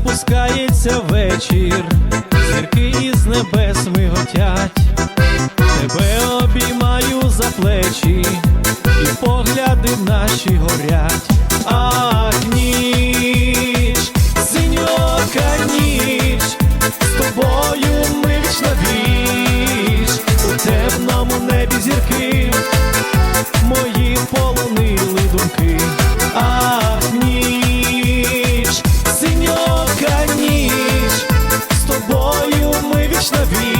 спускається вечір, зірки із небес миготять, тебе обіймаю за плечі, і погляди наші горять, Ах, ніч, синьока ніч, з тобою ми віч. Навіч у темному небі зірки, мої полонили думки. feliz na vida.